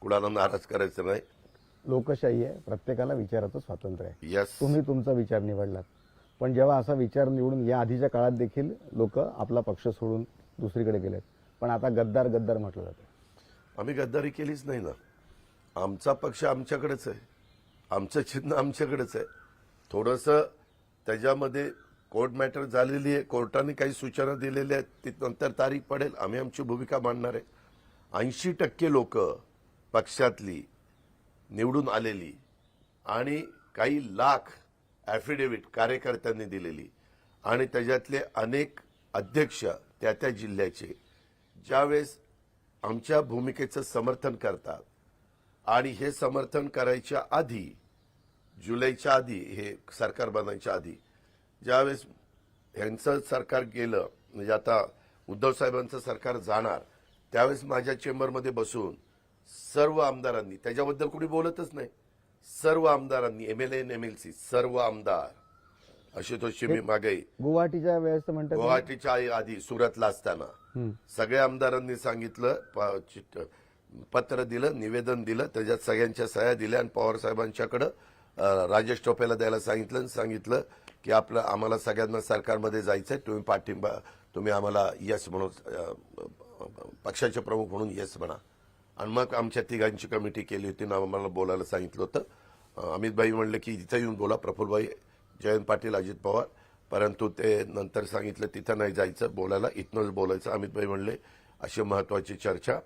कुणाला नाराज करायचं नाही. लोकशाही आहे. प्रत्येकाला विचाराचं स्वातंत्र्य आहे. यस तुम्ही तुमचा विचार निवडलात. पण जेव्हा असा विचार निवडून या आधीच्या काळात देखील लोक आपला पक्ष सोडून दुसरीकडे गेलेत. पण आता गद्दार गद्दार म्हटलं जातं आम्ही गद्दारी केलीच नाही ना. आमचा पक्ष आमच्याकडेच आहे. आमचं चिन्ह आमच्याकडेच आहे. थोडंसं त्याच्यामध्ये कोर्ट मॅटर झालेली आहे. कोर्टाने काही सूचना दिलेल्या आहेत. ती नंतर तारीख पडेल. आम्ही आमची भूमिका मांडणार आहे. ऐंशी टक्के लोक पक्षातली निवडून आलेली आणि काही लाख ॲफिडेव्हिट कार्यकर्त्यांनी दिलेली आणि त्याच्यातले अनेक अध्यक्ष त्या त्या जिल्ह्याचे ज्यावेळेस आमच्या भूमिकेचं समर्थन करतात. आणि हे समर्थन करायच्या आधी जुलैच्या आधी हे सरकार बनायच्या आधी ज्यावेळेस ह्यांचं सरकार गेलं म्हणजे आता उद्धव साहेबांचं सरकार जाणार त्यावेळेस माझ्या चेंबरमध्ये बसून सर्व आमदारांनी त्याच्याबद्दल कुणी बोलतच नाही. सर्व आमदारांनी M L M L C सर्व आमदार. आशुतोष शिमी मागे. गुवाहाटीच्या वेळेस म्हणतात गुवाहाटीच्या आधी सुरतला असताना सगळ्या आमदारांनी सांगितलं पत्र दिलं निवेदन दिलं त्याच्यात सगळ्यांच्या सह्या दिल्या आणि पवार साहेबांच्याकडं राजेश टोपेला द्यायला सांगितलं आणि सांगितलं की आपलं आम्हाला सगळ्यांना सरकारमध्ये जायचंय तुम्ही पाठिंबा तुम्ही आम्हाला यस म्हणून पक्षाचे प्रमुख म्हणून यस म्हणा. आणि मग आमच्या तिघांची कमिटी केली होती ना आम्हाला बोलायला सांगितलं होतं. अमितभाई म्हणले की इथं येऊन बोला प्रफुल्लभाई जयंत पाटील अजित पवार. परंतु ते नंतर सांगितलं तिथं नाही जायचं बोलायला इथनंच बोलायचं. अमितभाई म्हणले अशी महत्वाची चर्चा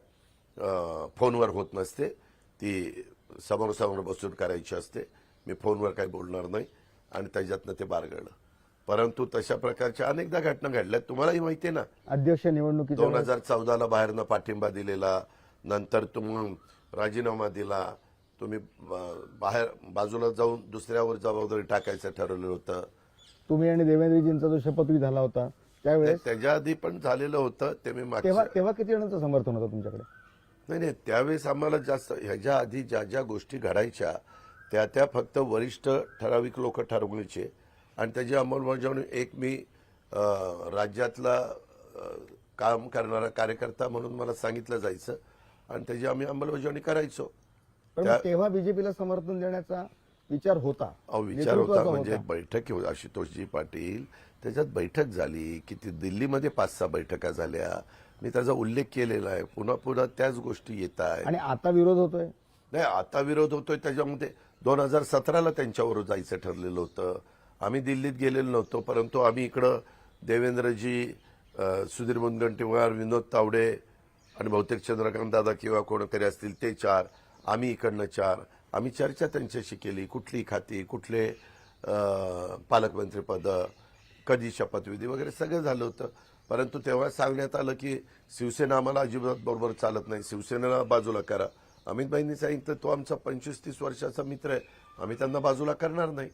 फोनवर होत नसते. ती समोरासमोर बसून करायची असते. मी फोनवर काही बोलणार नाही. आणि त्याच्यातनं ते बारगळलं. परंतु तशा प्रकारच्या अनेकदा घटना घडल्या तुम्हालाही माहिती आहे ना? अध्यक्ष निवडणुकीच्या दोन हजार चौदाला बाहेरनं पाठिंबा दिलेला नंतर तुम्ही राजीनामा दिला तुम्ही बाहेर बाजूला जाऊन दुसऱ्यावर जबाबदारी टाकायचं ठरवलं होतं. तुम्ही आणि देवेंद्रजींचा जो शपथविधी झाला होता त्यावेळेस त्याच्या आधी पण झालेलं होतं ते मी तेव्हा तेव्हा किती जणांचं समर्थन होतं तुमच्याकडे? नाही नाही त्यावेळेस आम्हाला जास्त ह्याच्या आधी ज्या ज्या गोष्टी घडायच्या त्या त्या फक्त वरिष्ठ ठराविक लोक ठरवायचे आणि त्याची अंमलबजावणी एक मी राज्यातला काम करणारा कार्यकर्ता म्हणून मला सांगितलं जायचं. आणि त्याची आम्ही अंमलबजावणी करायचो. पण त्या- मग तेव्हा बीजेपीला समर्थन देण्याचा विचार होता. अहो विचार नेतृत्वाचा होता. म्हणजे बैठक होती आशुतोषजी पाटील त्याच्यात बैठक झाली की ती दिल्लीमध्ये पाच सहा बैठका झाल्या. मी त्याचा उल्लेख केलेला आहे. पुन्हा पुन्हा त्याच गोष्टी येत आहेत. आणि आता विरोध होतोय? नाही आता विरोध होतोय. त्याच्यामध्ये दोन हजार सतराला त्यांच्यावर जायचं ठरलेलं होतं. आम्ही दिल्लीत गेलेलो नव्हतो परंतु आम्ही इकडं देवेंद्रजी अं, सुधीर मुनगंटीवार विनोद तावडे आणि बहुतेक चंद्रकांत दादा किंवा कोणतरी असतील ते चार आम्ही इकडनं चार. आम्ही चर्चा त्यांच्याशी केली कुठली खाती कुठले पालकमंत्रीपद कधी शपथविधी वगैरे सगळं झालं होतं. परंतु तेव्हा सांगण्यात आलं की शिवसेना आम्हाला अजिबात बरोबर चालत नाही. शिवसेनेला बाजूला करा. अमितभाईंनी सांगितलं तो आमचा पंचवीस तीस वर्षाचा मित्र आहे. आम्ही त्यांना बाजूला करणार नाही.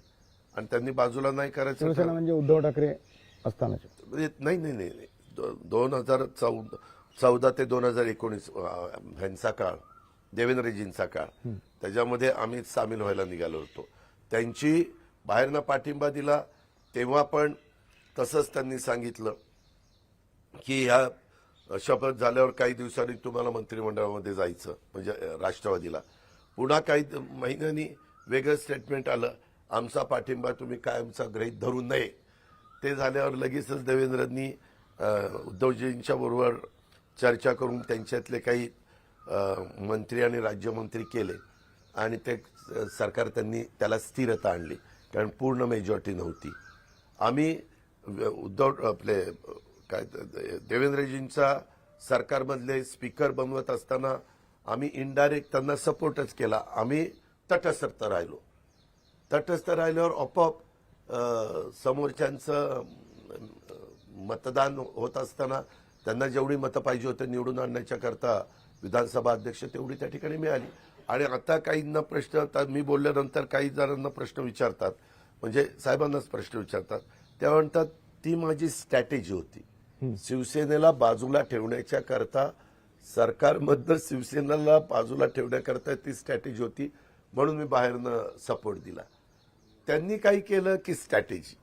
आणि त्यांनी बाजूला नाही करायचं म्हणजे उद्धव ठाकरे असतानाचे. म्हणजे नाही नाही नाही दोन हजार चौदा चौदा ते दोन हजार एकोणीस ह्यांचा काळ देवेंद्रजींचा काळ. त्याच्यामध्ये आम्ही सामील व्हायला निघालो होतो. त्यांची बाहेरनं पाठिंबा दिला तेव्हा पण तसंच त्यांनी सांगितलं की ह्या शपथ झाल्यावर काही दिवसांनी तुम्हाला मंत्रिमंडळामध्ये जायचं म्हणजे राष्ट्रवादीला. पुन्हा काही महिन्यांनी वेगळं स्टेटमेंट आलं आमचा पाठिंबा तुम्ही कायमचा ग्रहित धरू नये. ते झाल्यावर लगेचच देवेंद्रांनी उद्धवजींच्या बरोबर चर्चा करून त्यांच्यातले काही मंत्री आणि राज्यमंत्री केले आणि ते सरकार त्यांनी त्याला स्थिरता आणली. कारण पूर्ण मेजॉरिटी नव्हती. आम्ही उद्धव आपले काय देवेंद्रजींचा सरकारमधले स्पीकर बनवत असताना आम्ही इनडायरेक्ट त्यांना सपोर्टच केला. आम्ही तटस्थ राहिलो. तटस्थ राहिल्यावर आपोआप समोरच्यांचं मतदान होत असताना त्यांना जेवढी मतं पाहिजे होते निवडून आणण्याच्या करता विधानसभा अध्यक्ष तेवढी त्या ठिकाणी मिळाली. आणि आता काहींना प्रश्न मी बोलल्यानंतर काही जणांना प्रश्न विचारतात. म्हणजे साहेबांनाच प्रश्न विचारतात. त्या म्हणतात ती माझी स्ट्रॅटेजी होती. शिवसेनेला बाजूला ठेवण्याच्या करता सरकारमधनं शिवसेनेला बाजूला ठेवण्याकरता ती स्ट्रॅटेजी होती. म्हणून मी बाहेरनं सपोर्ट दिला. त्यांनी काही केलं की स्ट्रॅटेजी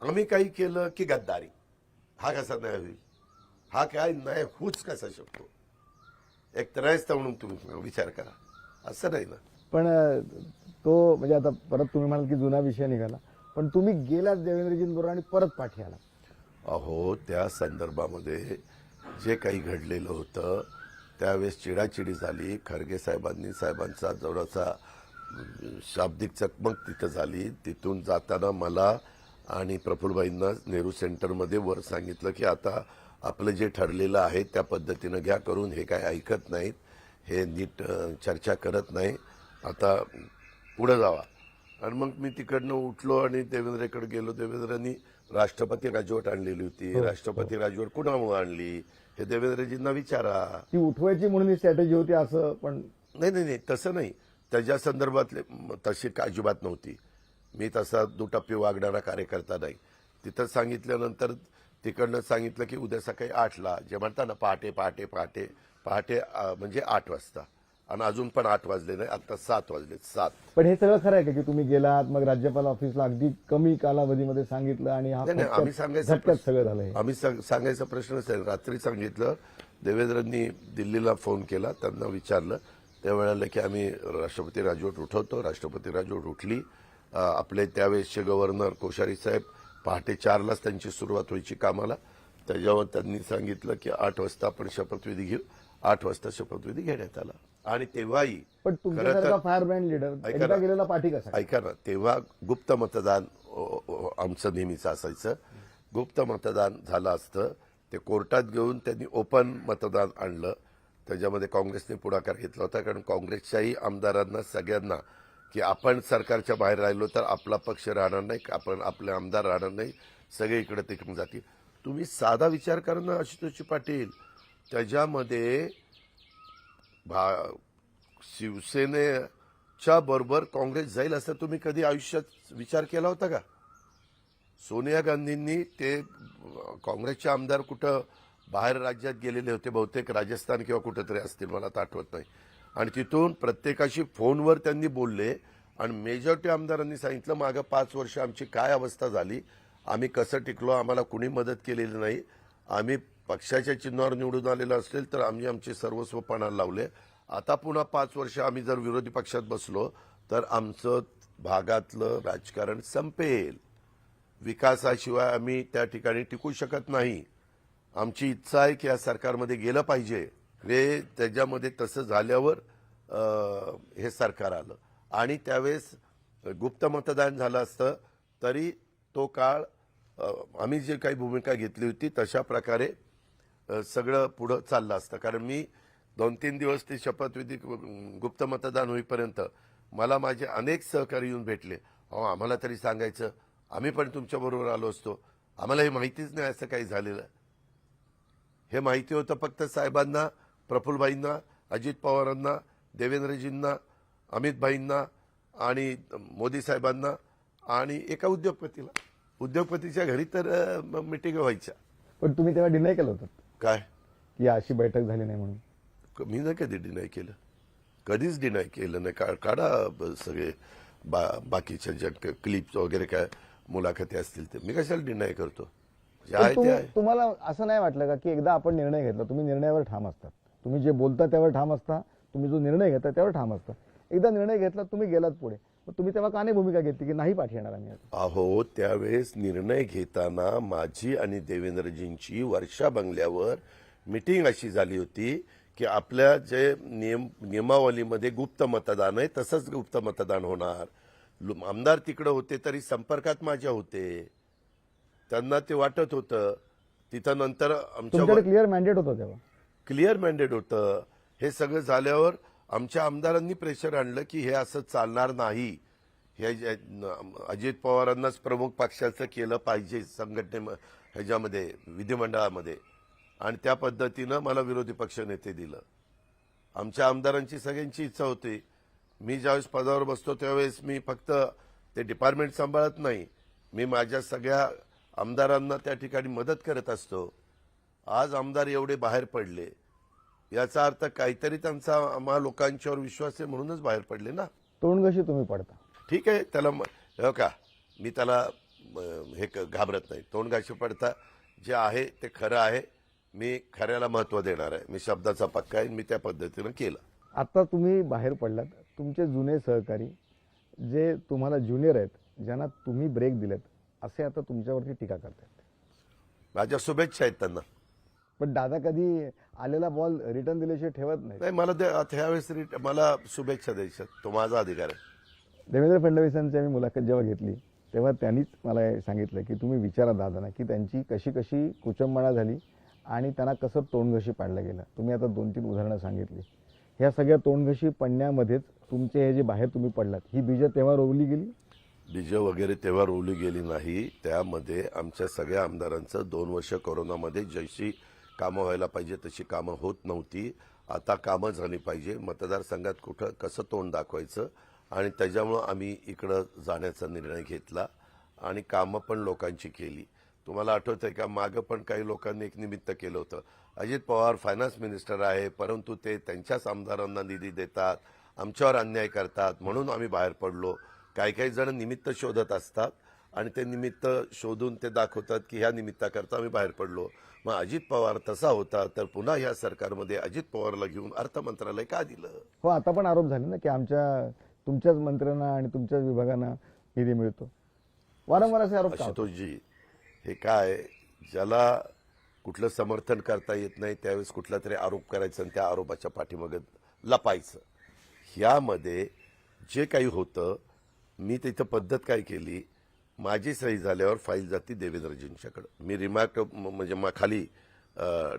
आम्ही काही केलं की गद्दारी. हा कसा न्याय होईल? हा काय न्याय होऊच कसा शकतो. एक त्रयस्थ म्हणून तुम्ही विचार करा. असं नाही ना. पण तो म्हणजे आता परत तुम्ही म्हणाल की जुना विषय निघाला. पण तुम्ही गेलात देवेंद्रजींबरोबर आणि परत पाठी आला अहो त्या संदर्भामध्ये जे काही घडलेलं होतं त्यावेळेस चिडाचिडी झाली. खरगे साहेबांनी साहेबांचा जोराचा अं, शाब्दिक चकमक तिथं झाली. तिथून जाताना मला आणि प्रफुल्लबाईंना नेहरू सेंटरमध्ये वर सांगितलं की आता आपलं जे ठरलेलं आहे त्या पद्धतीनं घ्या करून हे काय ऐकत नाहीत हे नीट चर्चा करत नाही. आता पुढे जावा. आणि मग मी तिकडनं उठलो आणि देवेंद्रकडे गेलो. देवेंद्रांनी राष्ट्रपती राजवट आणलेली होती. राष्ट्रपती राजवट कुणामुळे आणली? हे देवेंद्रजींना विचारा. ती उठवायची म्हणून ही स्ट्रॅटेजी होती असं पण नाही नाही नाही. तसं नाही. त्याच्या संदर्भातले तशी का अजिबात नव्हती. मी तसा दुटप्पी वागणारा कार्यकर्ता नाही. तिथं सांगितल्यानंतर तिकडनं सांगितलं की उद्या सकाळी आठला जे म्हणतात ना पहाटे पहाटे पहाटे पहाटे म्हणजे आठ वाजता. आणि अजून पण आठ वाजले नाही आता सात वाजले सात. पण हे सगळं खरं आहे का की तुम्ही गेलात मग राज्यपाल ऑफिसला अगदी कमी कालावधीमध्ये सांगितलं आणि हा आम्ही सांगायचं सगळं झालं आम्ही सांग- सांगायचा प्रश्नच आहे रात्री सांगितलं देवेंद्रांनी दिल्लीला फोन केला त्यांना विचारलं. त्यावेळेला की आम्ही राष्ट्रपती राजवट उठवतो. राष्ट्रपती राजवट उठली. आपले त्यावेळेसचे गव्हर्नर कोश्यारी साहेब पहाटे चारलाच त्यांची सुरुवात व्हायची कामाला. त्याच्यावर त्यांनी सांगितलं की आठ वाजता आपण शपथविधी घेऊ. आठ वाजता शपथविधी घेण्यात आला. आणि तेव्हाही पण तुमच्यासारखा तर- फायर ब्रँड लिडर ऐका एकदा ना. गेलेला पाठी कसा? ऐका ना. तेव्हा गुप्त मतदान अ, अ, आमचं नेहमीचं असायचं. गुप्त मतदान झालं असतं. ते कोर्टात घेऊन त्यांनी ओपन मतदान आणलं. त्याच्यामध्ये काँग्रेसने पुढाकार घेतला होता. कारण काँग्रेसच्याही आमदारांना सगळ्यांना की आपण सरकारच्या बाहेर राहिलो तर आपला पक्ष राहणार नाही आपण आपले आमदार राहणार नाही सगळे इकडे तिकडून जातील. तुम्ही साधा विचार करा ना आशुतोषजी पाटील. त्याच्यामध्ये भा शिवसेनेच्या बरोबर काँग्रेस जाईल असं तुम्ही कधी आयुष्यात विचार केला होता का? सोनिया गांधींनी ते काँग्रेसचे आमदार कुठं बाहेर राज्यात गेलेले होते बहुतेक राजस्थान किंवा कुठंतरी असतील मला आता आठवत नाही. आणि तिथून प्रत्येकाशी फोनवर त्यांनी बोलले. आणि मेजॉरिटी आमदारांनी सांगितलं मागं पाच वर्ष आमची काय अवस्था झाली? आम्ही कसं टिकलो? आम्हाला कुणी मदत केलेली नाही. आम्ही पक्षाच्या चिन्हावर निवडून आलेलो असेल तर आम्ही आमचे सर्वस्व पणाला लावले. आता पुन्हा पाच वर्ष आम्ही जर विरोधी पक्षात बसलो तर आमचं भागातलं राजकारण संपेल. विकासाशिवाय आम्ही त्या ठिकाणी टिकू शकत नाही. आमची इच्छा आहे की या सरकारमध्ये गेलं पाहिजे. हे त्याच्यामध्ये तसं झाल्यावर हे सरकार आलं. आणि त्यावेळेस गुप्त मतदान झालं असतं तरी तो काळ आम्ही जी काही भूमिका घेतली होती तशा प्रकारे सगळं पुढं चाललं असतं. कारण मी दोन तीन दिवस ते शपथविधी गुप्त मतदान होईपर्यंत मला माझे अनेक सहकारी येऊन भेटले. अहो आम्हाला तरी सांगायचं आम्ही पण तुमच्याबरोबर आलो असतो. आम्हाला हे माहितीच नाही असं काही झालेलं. हे माहिती होतं फक्त साहेबांना प्रफुल्लभाईंना अजित पवारांना देवेंद्रजींना अमितभाईंना आणि मोदी साहेबांना आणि एका उद्योगपतीला. उद्योगपतीच्या घरी तर मिटिंग व्हायच्या. पण तुम्ही तेव्हा डिनाय केलं होतं. काय? की अशी बैठक झाली नाही म्हणून. मी नाही कधी डिनाय केलं. कधीच डिनाय केलं नाही. का काढा सगळे बा बाकीच्या ज्या क्लिप्स वगैरे काय मुलाखती असतील ते. मी कशाला डिनाय करतो? तुम्हाला असं नाही वाटलं का की एकदा आपण निर्णय घेतला तुम्ही निर्णयावर ठाम असतात. तुम्ही जे बोलता त्यावर ठाम असता तुम्ही जो निर्णय घेता त्यावर ठाम असता. एकदा निर्णय घेतला तुम्ही गेलात पुढे. मग तुम्ही तेव्हा का नाही भूमिका घेतली की नाही पाठी येणार आम्ही? अहो त्यावेळेस निर्णय घेताना माझी आणि देवेंद्रजींची वर्षा बंगल्यावर मिटिंग अशी झाली होती की आपल्या जे नियम नियमावलीमध्ये गुप्त मतदान आहे तसंच गुप्त मतदान होणार. आमदार तिकडे होते तरी संपर्कात माझ्या होते. त्यांना ते वाटत होतं. तिथं नंतर आमच्या तुमच्याकडे क्लिअर मॅन्डेट होतं तेव्हा. क्लिअर मॅन्डेट होतं. हे सगळं झाल्यावर आमच्या आमदारांनी प्रेशर आणलं की हे असं चालणार नाही. हे अजित पवारांनाच प्रमुख पक्षाचं केलं पाहिजे संघटने ह्याच्यामध्ये विधिमंडळामध्ये. आणि त्या पद्धतीनं मला विरोधी पक्ष नेते दिलं. आमच्या आमदारांची सगळ्यांची इच्छा होती. मी ज्यावेळेस पदावर बसतो त्यावेळेस मी फक्त ते डिपार्टमेंट सांभाळत नाही. मी माझ्या सगळ्या आमदारांना त्या ठिकाणी मदत करत असतो. आज आमदार एवढे बाहेर पडले. याचा अर्थ काहीतरी त्यांचा आम्हा लोकांच्यावर विश्वास आहे म्हणूनच बाहेर पडले ना. तोंड कशी तुम्ही पडता? ठीक आहे त्याला म- हो का? मी त्याला म, हे क- घाबरत नाही. तोंडगाशी पडता? जे आहे ते खरं आहे. मी खऱ्याला महत्त्व देणार आहे. मी शब्दाचा पक्का आहे. मी त्या पद्धतीनं केलं. आता तुम्ही बाहेर पडलात. तुमचे जुने सहकारी जे तुम्हाला ज्युनियर आहेत ज्यांना तुम्ही ब्रेक दिलेत असे आता तुमच्यावरती टीका करतायत. माझ्या शुभेच्छा आहेत त्यांना. पण दादा कधी आलेला बॉल रिटर्न दिल्याशिवाय ठेवत नाही. नाही मला ते आता ह्यावेळेस रि- मला शुभेच्छा द्यायच्या. तो माझा अधिकार आहे. देवेंद्र फडणवीसांची आम्ही मुलाखत जेव्हा घेतली तेव्हा त्यांनीच मला सांगितलं की तुम्ही विचारा दादांना की त्यांची कशी कशी कुचंबणा झाली आणि त्यांना कसं तोंडघशी पाडलं गेलं. तुम्ही आता दोन तीन उदाहरणं सांगितली. ह्या सगळ्या तोंडघशी पडण्यामध्येच तुमचे हे जे बाहेर तुम्ही पडलात ही बीजं तेव्हा रोवली गेली? बीज वगैरे तेव्हा रोवली गेली नाही. त्यामध्ये आमच्या सगळ्या आमदारांचं दोन वर्ष कोरोनामध्ये जशी कामं व्हायला पाहिजे तशी कामं होत नव्हती. आता कामं झाली पाहिजे. मतदारसंघात कुठं कसं तोंड दाखवायचं आणि त्याच्यामुळं आम्ही इकडं जाण्याचा निर्णय घेतला आणि कामं पण लोकांची केली. तुम्हाला आठवत आहे का? मागं पण काही लोकांनी एक निमित्त केलं होतं. अजित पवार फायनान्स मिनिस्टर आहे परंतु ते त्यांच्याच आमदारांना निधी देतात आमच्यावर अन्याय करतात म्हणून आम्ही बाहेर पडलो. काही काही जण निमित्त शोधत असतात. आणि ते निमित्त शोधून ते दाखवतात की ह्या निमित्ताकरता आम्ही बाहेर पडलो. मग अजित पवार तसा होता तर पुन्हा ह्या सरकारमध्ये अजित पवारला घेऊन अर्थ मंत्रालय का दिलं? हो आता पण आरोप झाले ना की आमच्या तुमच्याच मंत्र्यांना आणि तुमच्याच विभागांना निधी मिळतो. वारंवार असे आरोप? आशुतोषजी हे काय? ज्याला कुठलं समर्थन करता येत नाही त्यावेळेस कुठला तरी आरोप करायचा आणि त्या आरोपाच्या पाठीमागे लपायचं. ह्यामध्ये जे काही होतं मी तिथं पद्धत काय केली? माझी सही झाल्यावर फाईल जाती देवेंद्रजींच्याकडं. मी रिमार्क म्हणजे मा- खाली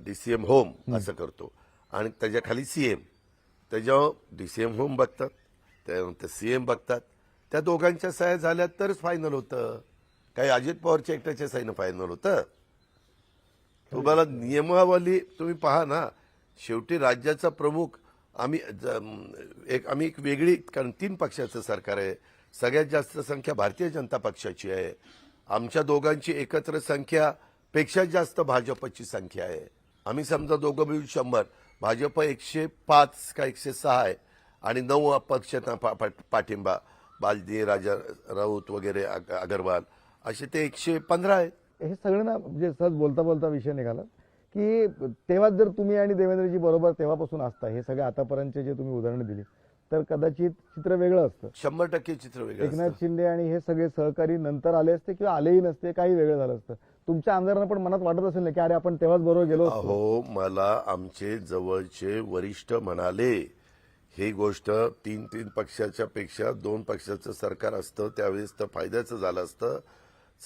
डीसीएम होम असं करतो. आणि त्याच्याखाली सीएम त्याच्यावर डीसीएम होम बघतात त्यानंतर सीएम बघतात. त्या दोघांच्या सह्या झाल्या तरच फायनल होतं. काही अजित पवारच्या एकट्याच्या सहीनं फायनल होतं. तुम्हाला नियमावली तुम्ही पहा ना. शेवटी राज्याचा प्रमुख आम्ही एक आम्ही एक वेगळी कारण तीन पक्षाचं सरकार आहे. सगळ्यात जास्त संख्या भारतीय जनता पक्षाची आहे. आमच्या दोघांची एकत्र संख्या पेक्षा जास्त भाजपची संख्या आहे. आम्ही समजा दोघं मिळून शंभर भाजप एकशे पाच का एकशे सहा आहे आणि नऊ पक्षांना पा- पा- पाठिंबा बालदी राजा राऊत वगैरे अग- अगरवाल असे ते एकशे पंधरा आहेत. हे सगळं ना म्हणजे सहज बोलता बोलता विषय निघाला की तेव्हा जर तुम्ही आणि देवेंद्रजी बरोबर तेव्हापासून असता हे सगळे आतापर्यंतचे जे तुम्ही उदाहरणं दिली तर कदाचित चित्र वेगळं असतं. शंभर टक्के चित्र वेगळं. एकनाथ शिंदे आणि हे सगळे सहकारी नंतर आले असते किंवा आलेही नसते काही वेगळं झालं असतं. तुमच्या आमदारांना पण मनात वाटत असेल ना की अरे आपण तेव्हाच बरोबर गेलो अहो मला आमचे जवळचे वरिष्ठ म्हणाले ही गोष्ट तीन तीन पक्षाच्या पेक्षा दोन पक्षाचं सरकार असतं त्यावेळेस तर फायद्याचं झालं असतं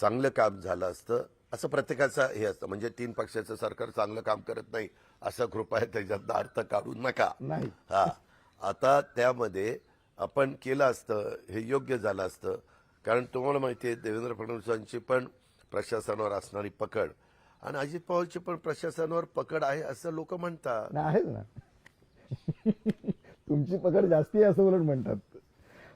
चांगलं काम झालं असतं. असं प्रत्येकाचं हे असतं. म्हणजे तीन पक्षाचं सरकार चांगलं काम करत नाही असा कृपा आहे त्याच्यात अर्थ काढू नका. नाही. हा. आता त्यामध्ये आपण केलं असतं हे योग्य झालं असतं. कारण तुम्हाला माहिती आहे देवेंद्र फडणवीसांची पण प्रशासनावर असणारी पकड आणि अजित पवारची पण प्रशासनावर पकड आहे असं लोक म्हणतात. आहेच ना. तुमची पकड जास्ती आहे असं उलट म्हणतात.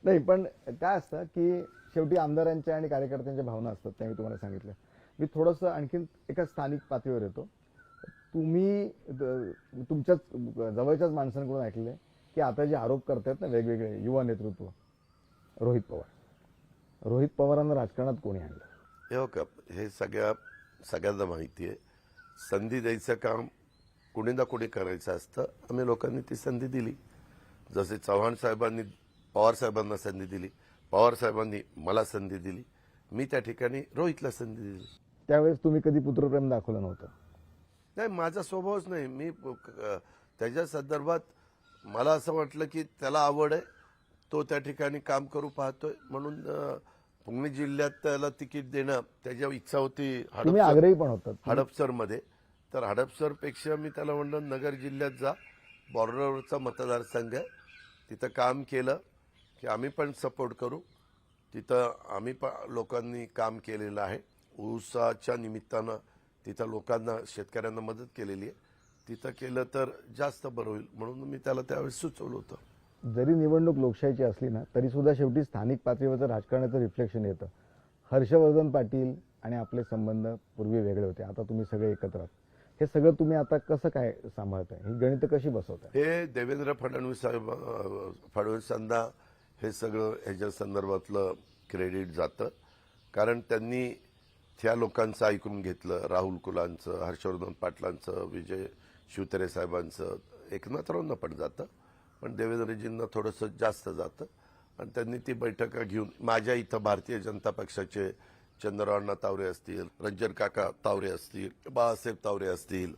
नाही पण काय असतं की शेवटी आमदारांच्या आणि कार्यकर्त्यांच्या भावना असतात त्या मी तुम्हाला सांगितलं. मी थोडंसं आणखीन एका स्थानिक पातळीवर येतो. तुम्ही तुमच्याच जवळच्याच माणसांकडून ऐकलंय की आता जे आरोप करतायत ना वेगवेगळे युवा नेतृत्व रोहित पवार. रोहित पवारांना राजकारणात कोणी आणलं? हे हो का हे सगळ्या सगळ्यांना माहिती आहे. संधी द्यायचं काम कुणी ना कुणी करायचं असतं. आम्ही लोकांनी ती संधी दिली. जसे चव्हाण साहेबांनी पवार साहेबांना संधी दिली. पवार साहेबांनी मला संधी दिली. मी त्या ठिकाणी रोहितला संधी दिली. त्यावेळेस तुम्ही कधी पुत्रप्रेम दाखवलं नव्हतं? नाही माझा स्वभावच नाही. मी त्याच्या संदर्भात मला असं वाटलं की त्याला आवड आहे तो त्या ठिकाणी काम करू पाहतोय. म्हणून पुणे जिल्ह्यात त्याला तिकीट देणं त्याची इच्छा होती तुम्ही हडपसर आग्रही पण होतात. हडपसरमध्ये. तर हडपसरपेक्षा मी त्याला म्हणलं नगर जिल्ह्यात जा. बॉर्डरवरचा मतदारसंघ आहे. तिथं काम केलं की आम्ही पण सपोर्ट करू. तिथं आम्ही पण लोकांनी काम केलेलं आहे. ऊसाच्या निमित्तानं तिथं लोकांना शेतकऱ्यांना मदत केलेली आहे. तिथं केलं तर जास्त बरं होईल म्हणून मी त्याला त्यावेळेस सुचवलं होतं. जरी निवडणूक लोकशाहीची असली ना तरी सुद्धा शेवटी स्थानिक पातळीवरचं राजकारणाचं रिफ्लेक्शन येतं. हर्षवर्धन पाटील आणि आपले संबंध पूर्वी वेगळे होते. आता तुम्ही सगळे एकत्र आहात. हे सगळं तुम्ही आता कसं काय सांभाळताय? ही गणित कशी बसवताय? हे देवेंद्र फडणवीस फडणवीसांना हे सगळं ह्याच्या संदर्भातलं क्रेडिट जातं. कारण त्यांनी त्या लोकांचं ऐकून घेतलं राहुल कुलांचं हर्षवर्धन पाटलांचं विजय शिवतरे साहेबांचं एकनाथरावांना पण जातं पण देवेंद्रजींना थोडंसं जास्त जातं. आणि त्यांनी ती बैठका घेऊन माझ्या इथं भारतीय जनता पक्षाचे चंद्ररावण्णा तावरे असतील रंजन काका तावरे असतील बाळासाहेब तावरे असतील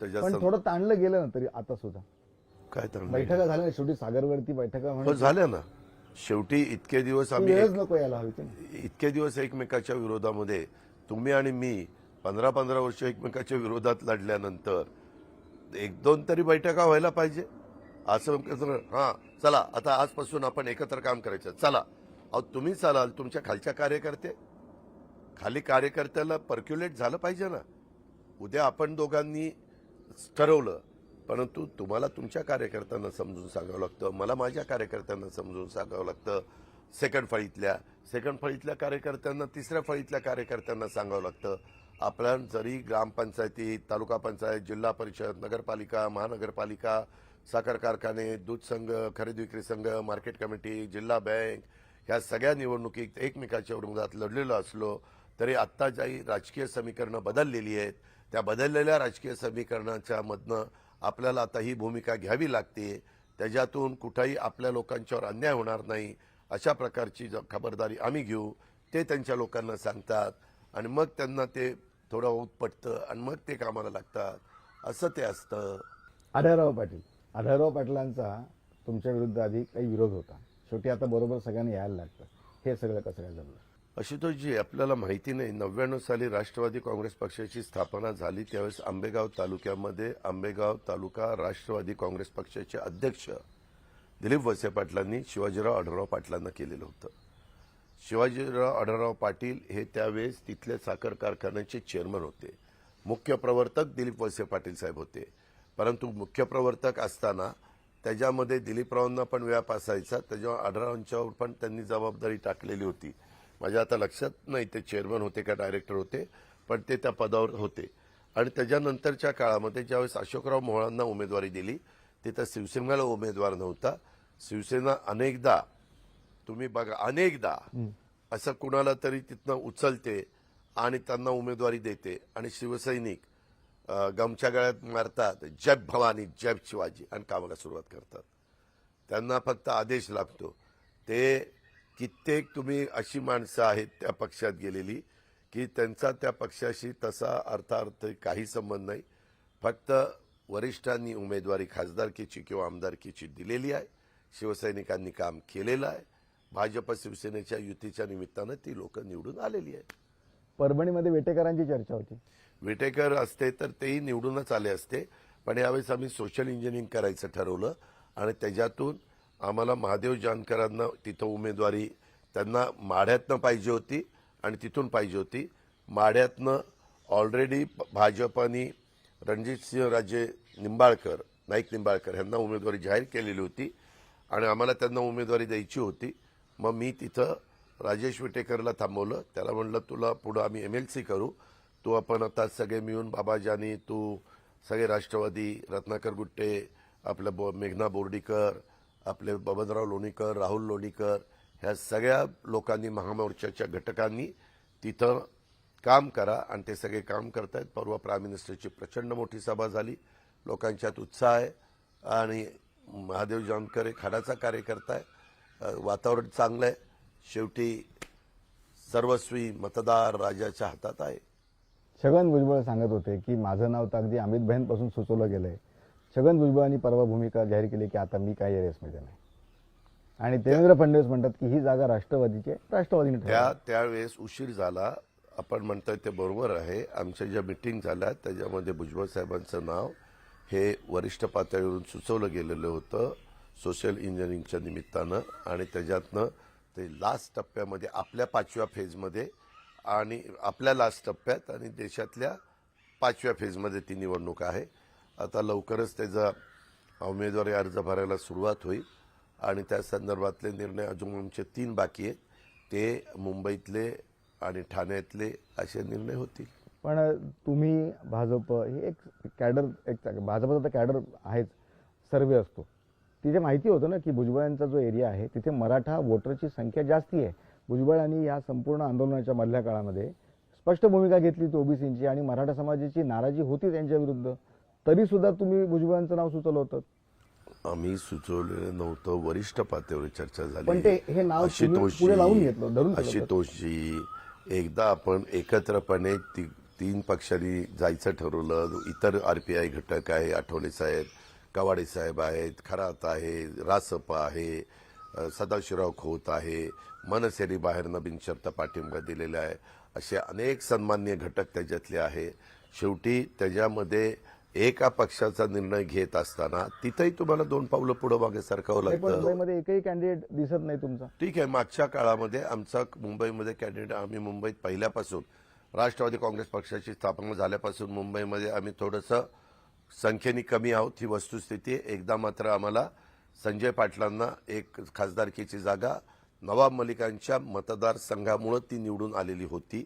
त्याच्या थोडं ताणलं गेलं ना तरी आता सुद्धा. काय तर बैठका झाल्या शेवटी सागरवरती बैठका हो झाल्या ना. शेवटी इतके दिवस आम्ही नको यायला हवी इतके दिवस एकमेकाच्या विरोधामध्ये तुम्ही आणि मी पंधरा पंधरा वर्ष एकमेकाच्या विरोधात लढल्यानंतर एक दोन तरी बैठका व्हायला पाहिजे. असं हां चला आता आजपासून आपण एकत्र काम करायचं. चला. अहो तुम्ही चालाल तुमच्या खालच्या कार्यकर्ते. खाली कार्यकर्त्याला पर्क्युलेट झालं पाहिजे ना. उद्या आपण दोघांनी ठरवलं. परंतु तुम्हाला तुमच्या कार्यकर्त्यांना समजून सांगावं लागतं. मला माझ्या कार्यकर्त्यांना समजून सांगावं लागतं. सेकंड फळीतल्या. सेकंड फळीतल्या कार्यकर्त्यांना तिसऱ्या फळीतल्या कार्यकर्त्यांना सांगावं लागतं. आपल्या जरी ग्रामपंचायती तालुका पंचायत जिल्हा परिषद नगरपालिका महानगरपालिका साखर कारखाने दूध संघ खरेदी विक्री संघ मार्केट कमिटी जिल्हा बँक ह्या सगळ्या निवडणुकीत एकमेकाच्या विरोधात लढलेलो असलो तरी आत्ता ज्याही राजकीय समीकरणं बदललेली आहेत त्या बदललेल्या राजकीय समीकरणाच्या मधनं आपल्याला आता ही भूमिका घ्यावी लागते. त्याच्यातून कुठंही आपल्या लोकांच्यावर अन्याय होणार नाही अशा प्रकारची ज- खबरदारी आम्ही घेऊ ते त्यांच्या लोकांना सांगतात आणि मग त्यांना ते थोडं ओत पटतं आणि मग ते कामाला लागतात. असं ते असतं. आढळराव पाटील. आढळराव पाटलांचा तुमच्या विरुद्ध आधी काही विरोध होता. शेवटी आता बरोबर सगळ्यांनी यायला लागतं. हे सगळं कसं काय जमलं? आशुतोषजी आपल्याला माहिती नाही. नव्याण्णव साली राष्ट्रवादी काँग्रेस पक्षाची स्थापना झाली त्यावेळेस आंबेगाव तालुक्यामध्ये आंबेगाव तालुका राष्ट्रवादी काँग्रेस पक्षाचे अध्यक्ष दिलीप वळसे पाटलांनी शिवाजीराव आढळराव पाटलांना केलेलं होतं. शिवाजीराव आढळराव पाटील हे त्यावेळेस तिथले साखर कारखान्याचे चेअरमन होते. मुख्य प्रवर्तक दिलीप वळसे पाटील साहेब होते. परंतु मुख्य प्रवर्तक असताना त्याच्यामध्ये दिलीपरावांना पण व्याप असायचा त्याच्यावर आढळरावांच्यावर पण त्यांनी जबाबदारी टाकलेली होती. माझ्या आता लक्षात नाही ते चेअरमन होते का डायरेक्टर होते पण ते त्या पदावर होते. आणि त्याच्यानंतरच्या काळामध्ये ज्यावेळेस अशोकराव मोहळांना उमेदवारी दिली तिथं शिवसेनेला उमेदवार नव्हता. शिवसेना अनेकदा तुम्ही बघा अनेकदा असं कुणाला तरी तिथनं उचलते आणि त्यांना उमेदवारी देते आणि शिवसैनिक गमच्या गळ्यात मारतात जय भवानी जय शिवाजी आणि कामाला सुरुवात करतात. त्यांना फक्त आदेश लागतो ते कित्येक तुम्ही अशी माणसं आहेत त्या पक्षात गेलेली की त्यांचा त्या पक्षाशी तसा अर्थार्थ काही संबंध नाही. फक्त वरिष्ठांनी उमेदवारी खासदारकीची किंवा आमदारकीची दिलेली आहे शिवसैनिकांनी काम केलेलं आहे भाजप शिवसेनेच्या युतीच्या निमित्तानं ती लोक निवडून आलेली आहेत. परभणीमध्ये वेटेकरांची चर्चा होती. विटेकर असते तर तेही निवडूनच आले असते पण यावेळेस आम्ही सोशल इंजिनिअरिंग करायचं ठरवलं आणि त्याच्यातून आम्हाला महादेव जानकरांना तिथं उमेदवारी त्यांना माढ्यातनं पाहिजे होती आणि तिथून पाहिजे होती. माढ्यातनं ऑलरेडी भाजपनी रणजितसिंह राजे निंबाळकर नाईक निंबाळकर यांना उमेदवारी जाहीर केलेली होती आणि आम्हाला त्यांना उमेदवारी द्यायची होती. मग मी तिथं राजेश विटेकरला थांबवलं. त्याला म्हणलं तुला पुढं आम्ही एम एल सी करू. तू आपण आता सगळे मिळून बाबाजानी तू सगळे राष्ट्रवादी रत्नाकर गुट्टे आपलं बो मेघना बोर्डीकर आपले बबनराव लोणीकर राहुल लोणीकर ह्या सगळ्या लोकांनी महामोर्चाच्या घटकांनी तिथं काम करा आणि ते सगळे काम करतायत. परवा प्राईम मिनिस्टरची प्रचंड मोठी सभा झाली. लोकांच्यात उत्साह आहे आणि महादेव जानकर एक खाडाचा कार्यकर्ता आहे. वातावरण चांगलं आहे. शेवटी सर्वस्वी मतदार राजाच्या हातात आहे. छगन भुजबळ सांगत होते की माझं नाव तर अगदी अमित बहनपासून सुचवलं गेलंय. छगन भुजबळांनी परवा भूमिका जाहीर केली की आता मी काय रेसमध्ये नाही. आणि देवेंद्र फडणवीस म्हणतात की ही जागा राष्ट्रवादीची आहे राष्ट्रवादीने त्या. त्यावेळेस उशीर झाला. आपण म्हणताय ते बरोबर आहे. आमच्या ज्या मिटिंग झाल्या त्याच्यामध्ये भुजबळ साहेबांचं नाव हे वरिष्ठ पातळीवरून सुचवलं गेलेलं होतं. सोशल इंजिनिअरिंगच्या निमित्तानं आणि त्याच्यातनं ते लास्ट टप्प्यामध्ये आपल्या पाचव्या फेजमध्ये आणि आपल्या लास्ट टप्प्यात आणि देशातल्या पाचव्या फेजमध्ये ती निवडणूक आहे. आता लवकरच त्याचा उमेदवारी अर्ज भरायला सुरुवात होईल आणि त्या संदर्भातले निर्णय अजून आमचे तीन बाकी आहेत. ते मुंबईतले आणि ठाण्यातले असे निर्णय होतील. पण तुम्ही भाजप हे एक कॅडर एक भाजपचा तर कॅडर आहेच. सर्वे असतो. तिथे माहिती होतं ना की भुजबळांचा जो एरिया आहे तिथे मराठा वोटरची संख्या जास्ती आहे. भुजबळांनी या संपूर्ण आंदोलनाच्या मधल्या काळामध्ये स्पष्ट भूमिका घेतली होती ओबीसींची आणि मराठा समाजाची नाराजी होती त्यांच्या विरुद्ध. तरी सुद्धा तुम्ही भुजबळांचं नाव सुचवलं होतं. आम्ही सुचवलेलं नव्हतं. वरिष्ठ पातळीवर चर्चा झाली. पण ते हे नाव पुढे लावून घेतलं, धरून. आशुतोषजी एकदा आपण एकत्रपणे ती तीन पक्षांनी जायचं ठरवलं. इतर आरपीआय घटक आहे आठवले साहेब कवाडे साहेब आहेत खरात आहे रासप आहे सदाशिवराव खोत आहे मनसेने बाहेर नवीन शब्द पाठिंबा दिलेला आहे. असे अनेक सन्मान्य घटक त्याच्यातले आहे. शेवटी त्याच्यामध्ये एका पक्षाचा निर्णय घेत असताना तिथेही तुम्हाला दोन पावलं पुढं मागे सरकावं लागतं. मुंबईमध्ये एकही कॅन्डिडेट दिसत नाही तुमचा. ठीक आहे मागच्या काळामध्ये आमचा मुंबईमध्ये कॅन्डिडेट आम्ही मुंबईत पहिल्यापासून राष्ट्रवादी काँग्रेस पक्षाची स्थापना झाल्यापासून मुंबईमध्ये आम्ही थोडंसं संख्येने कमी आहोत ही वस्तुस्थिती आहे. एकदा मात्र आम्हाला संजय पाटलांना एक खासदारकीची जागा नवाब मलिकांच्या मतदारसंघामुळं ती निवडून आलेली होती